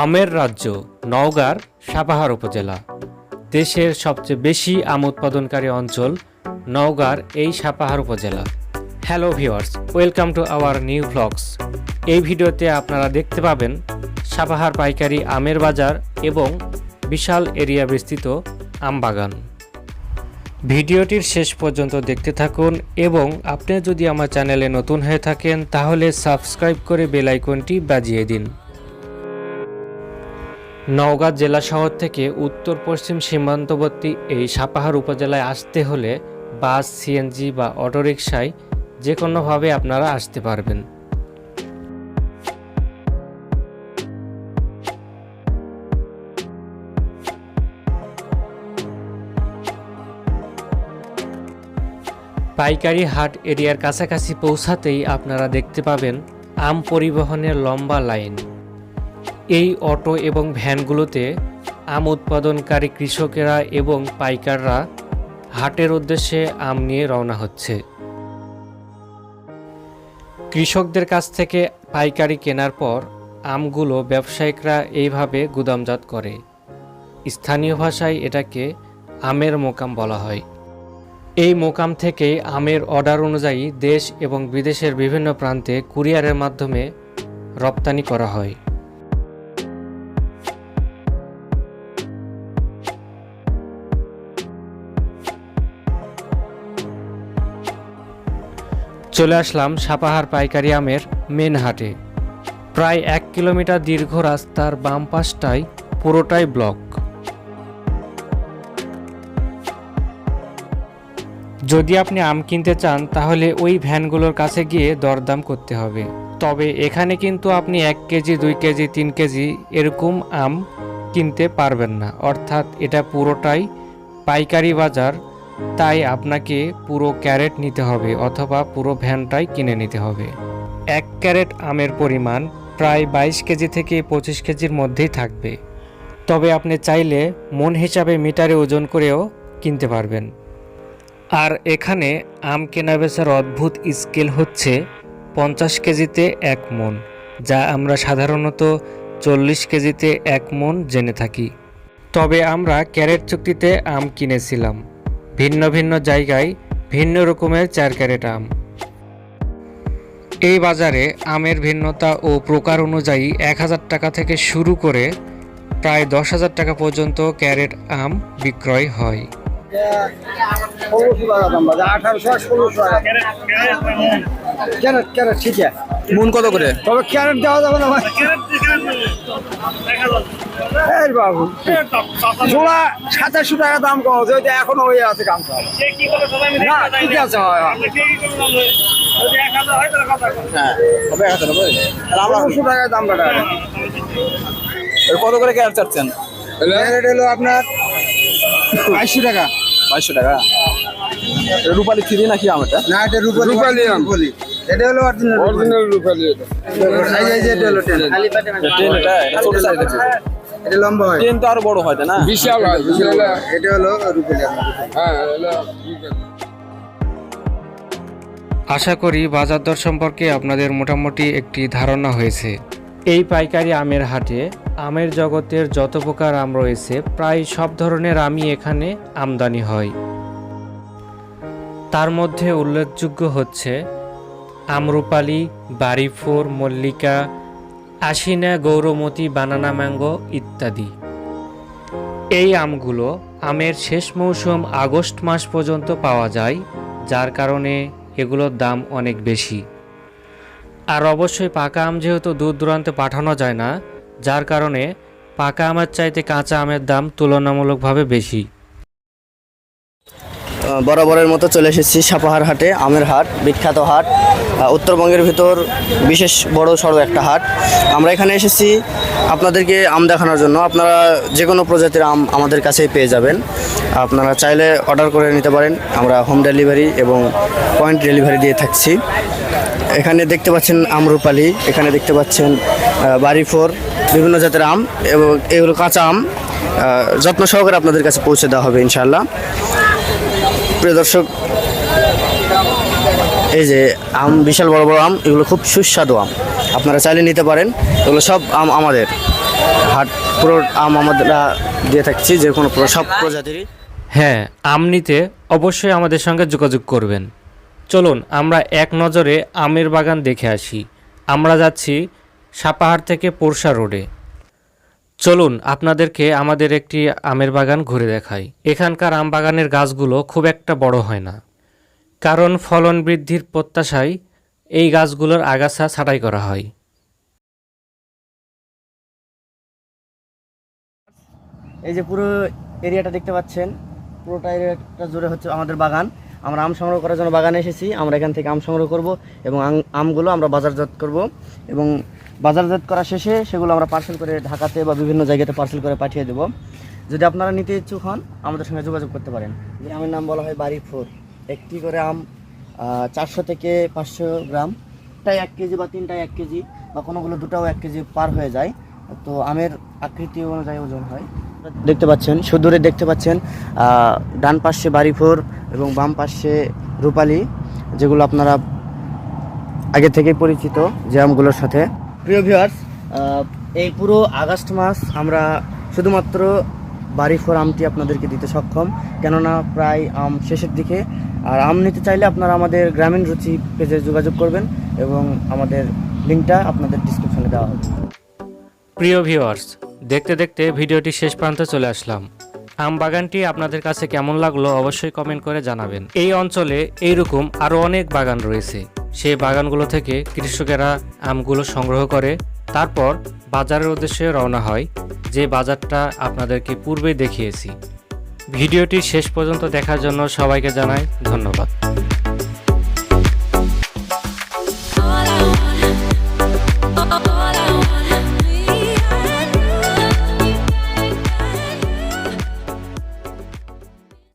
আমের রাজ্য, নওগাঁর সাপাহার উপজেলা। দেশের সবচেয়ে বেশি আম উৎপাদনকারী অঞ্চল নওগাঁর এই সাপাহার উপজেলা। Hello viewers welcome to our new vlogs এই ভিডিওতে আপনারা দেখতে পাবেন সাপাহার পাইকারি আমের বাজার এবং বিশাল এরিয়া বিস্তৃত আম বাগান। ভিডিওটির শেষ পর্যন্ত দেখতে থাকুন এবং আপনি যদি আমার চ্যানেলে নতুন হয়ে থাকেন তাহলে সাবস্ক্রাইব করে বেল আইকনটি বাজিয়ে দিন। নওগাঁ জেলা শহর থেকে উত্তর পশ্চিম সীমান্তবর্তী এই সাপাহার উপজেলায় আসতে হলে বাস সিএনজি বা অটোরিকশায় যে কোনোভাবে আপনারা আসতে পারবেন। পাইকারি হাট এরিয়ার কাছাকাছি পৌঁছাতেই আপনারা দেখতে পাবেন আম পরিবহনের লম্বা লাইন। এই অটো এবং ভ্যানগুলোতে আম উৎপাদনকারী কৃষকেরা এবং পাইকাররা হাটের উদ্দেশ্যে আম নিয়ে রওনা হচ্ছে। কৃষকদের কাছ থেকে পাইকারি কেনার পর আমগুলো ব্যবসায়িকরা এইভাবে গুদামজাত করে। স্থানীয় ভাষায় এটাকে আমের মোকাম বলা হয়। এই মোকাম থেকে আমের অর্ডার অনুযায়ী দেশ এবং বিদেশের বিভিন্ন প্রান্তে কুরিয়ারের মাধ্যমে রপ্তানি করা হয়। চলে আসলাম সাপাহার পাইকারি আমের মেন হাটে। প্রায় এক কিলোমিটার দীর্ঘ রাস্তার বাম পাশটায় পুরোটাই ব্লক। যদি আপনি আম কিনতে চান, তাহলে ওই ভ্যানগুলোর কাছে গিয়ে দরদাম করতে হবে। তবে এখানে কিন্তু আপনি এক কেজি, দুই কেজি, তিন কেজি এরকম আম কিনতে পারবেন না। অর্থাৎ এটা পুরোটাই পাইকারি বাজার তাই আপনাকে পুরো ক্যারেট নিতে হবে অথবা পুরো ভ্যানটাই কিনে নিতে হবে। এক ক্যারেট আমের পরিমাণ প্রায় বাইশ কেজি থেকে পঁচিশ কেজির মধ্যেই থাকবে। তবে আপনি চাইলে মন হিসাবে মিটারে ওজন করেও কিনতে পারবেন। আর এখানে আম কেনাবেচার অদ্ভুত স্কেল হচ্ছে পঞ্চাশ কেজিতে এক মন, যা আমরা সাধারণত চল্লিশ কেজিতে এক মন জেনে থাকি। তবে আমরা ক্যারেট চুক্তিতে আম কিনেছিলাম। ভিন্ন ভিন্ন জায়গায় ভিন্ন রকমের চার ক্যারেট আম। এই বাজারে আমের ভিন্নতা ও প্রকার অনুযায়ী এক হাজার টাকা থেকে শুরু করে প্রায় দশ হাজার টাকা পর্যন্ত ক্যারেট আম বিক্রয় হয়। মন কত করে? তবে ক্যারেট দেওয়া যাবে না ভাই। এই বাবু জোড়া সাতাশশো টাকা দাম কম আছে ওইটা এখনও হয়ে আছে কাম না ঠিক আছে হয় হয়। হ্যাঁ হবে এক হাজার হবে। তাহলে আমরা ষোলোশো টাকা দাম কাটা কত করে ক্যারেট চাচ্ছেন? হলো আপনার আশি টাকা। বাইশশো টাকা? রূপালি থ্রি নাকি আম এটা? না এটা রূপালি রূপালি রূপালি। এটা হলো অরিজিনাল অরিজিনাল রূপালি এটা। এই যে এটা হলো টেন। ট্রেন এটা এটা ছোট সাইজ আছে এটা লম্বা হয়। তো আরও বড় হয় না? বিশাল হয় বিশাল এটা হলো রূপালি হ্যাঁ হলো আশা করি বাজার দর সম্পর্কে আপনাদের মোটামুটি একটি ধারণা হয়েছে। এই পাইকারি আমের হাটে আমের জগতের যত প্রকার আম রয়েছে প্রায় সব ধরনের আমই এখানে আমদানি হয়। তার মধ্যে উল্লেখযোগ্য হচ্ছে আমরুপালি বাড়িফোর মল্লিকা, আশিনা, গৌরমতি, বানানা ম্যাঙ্গো ইত্যাদি। এই আমগুলো আমের শেষ মৌসুম আগস্ট মাস পর্যন্ত পাওয়া যায়, যার কারণে এগুলোর দাম অনেক বেশি। আর অবশ্যই পাকা আম যেহেতু দূর দূরান্তে পাঠানো যায় না, যার কারণে পাকা আমের চাইতে কাঁচা আমের দাম তুলনামূলকভাবে বেশি। বরাবরের মতো চলে এসেছি সাপাহার হাটে, আমের হাট, বিখ্যাত হাট। উত্তরবঙ্গের ভিতর বিশেষ বড় সড়ো একটা হাট। আমরা এখানে এসেছি আপনাদেরকে আম দেখানোর জন্য। আপনারা যে কোনো প্রজাতির আম আমাদের কাছেই পেয়ে যাবেন। আপনারা চাইলে অর্ডার করে নিতে পারেন। আমরা হোম ডেলিভারি এবং পয়েন্ট ডেলিভারি দিয়ে থাকছি। এখানে দেখতে পাচ্ছেন আমরুপালি, এখানে দেখতে পাচ্ছেন বাড়ি ফোর বিভিন্ন জাতের আম এবং এগুলো কাঁচা আম। যত্ন সহকারে আপনাদের কাছে পৌঁছে দেওয়া হবে ইনশাল্লাহ প্রিয় দর্শক এই যে আম, বিশাল বড় বড় আম, এগুলো খুব সুস্বাদু আম। আপনারা চাইলে নিতে পারেন। এগুলো সব আম আমাদের। হাট, পুরো আম আমরা দিয়ে থাকছি, যে কোনো সব প্রজাতিরই। হ্যাঁ আম নিতে অবশ্যই আমাদের সঙ্গে যোগাযোগ করবেন। চলুন, আমরা এক নজরে আমের বাগান দেখে আসি। আমরা যাচ্ছি সাপাহার থেকে পোরশা রোডে। চলুন, আপনাদেরকে আমাদের একটি আমের বাগান ঘুরে দেখাই। এখানকার আম বাগানের গাছগুলো খুব একটা বড় হয় না। কারণ ফলন বৃদ্ধির প্রত্যাশায় এই গাছগুলোর আগাছা ছাঁটাই করা হয়। এই যে পুরো এরিয়াটা দেখতে পাচ্ছেন, পুরোটা এরিয়াটা জুড়ে হচ্ছে আমাদের বাগান। আমরা আম সংগ্রহ করার জন্য বাগানে এসেছি, আমরা এখান থেকে আম সংগ্রহ করব এবং আম- আমগুলো আমরা বাজারজাত করব এবং বাজারজাত করা শেষে সেগুলো আমরা পার্সেল করে ঢাকাতে বা বিভিন্ন জায়গাতে পার্সেল করে পাঠিয়ে দেব। যদি আপনারা নিতে ইচ্ছুক হন, আমাদের সঙ্গে যোগাযোগ করতে পারেন। আমের নাম বলা হয় বাড়ি ফোর একটি করে আম চারশো থেকে পাঁচশো গ্রাম। টাই এক কেজি বা তিনটায় এক কেজি বা কোনোগুলো দুটাও এক কেজি পার হয়ে যায়। তো আমের আকৃতি অনুযায়ী ওজন হয়। দেখতে পাচ্ছেন, সুদূরে দেখতে পাচ্ছেন ডান পাশে বাড়িফোর এবং বাম পাশে রূপালি, যেগুলো আপনারা আগে থেকেই পরিচিত যে আমগুলোর সাথে। প্রিয় ভিউয়ার্স এই পুরো আগস্ট মাস আমরা শুধুমাত্র বাড়িফোর আমটি আপনাদেরকে দিতে সক্ষম। কেননা প্রায় আম শেষের দিকে আর আম নিতে চাইলে আপনারা আমাদের গ্রামীণ রুচি পেজে যোগাযোগ করবেন এবং আমাদের লিঙ্কটা আপনাদের ডিসক্রিপশনে দেওয়া হবে। প্রিয় ভিউয়ার্স দেখতে দেখতে ভিডিওটি শেষ প্রান্তে চলে আসলাম। আম বাগানটি আপনাদের কাছে কেমন লাগল অবশ্যই কমেন্ট করে জানাবেন। এই অঞ্চলে এইরকম আরও অনেক বাগান রয়েছে। সেই বাগানগুলো থেকে কৃষকেরা আমগুলো সংগ্রহ করে, তারপর বাজারের উদ্দেশ্যে রওনা হয়। যে বাজারটা আপনাদেরকে পূর্বেই দেখিয়েছি। ভিডিওটি শেষ পর্যন্ত দেখার জন্য সবাইকে জানাই ধন্যবাদ।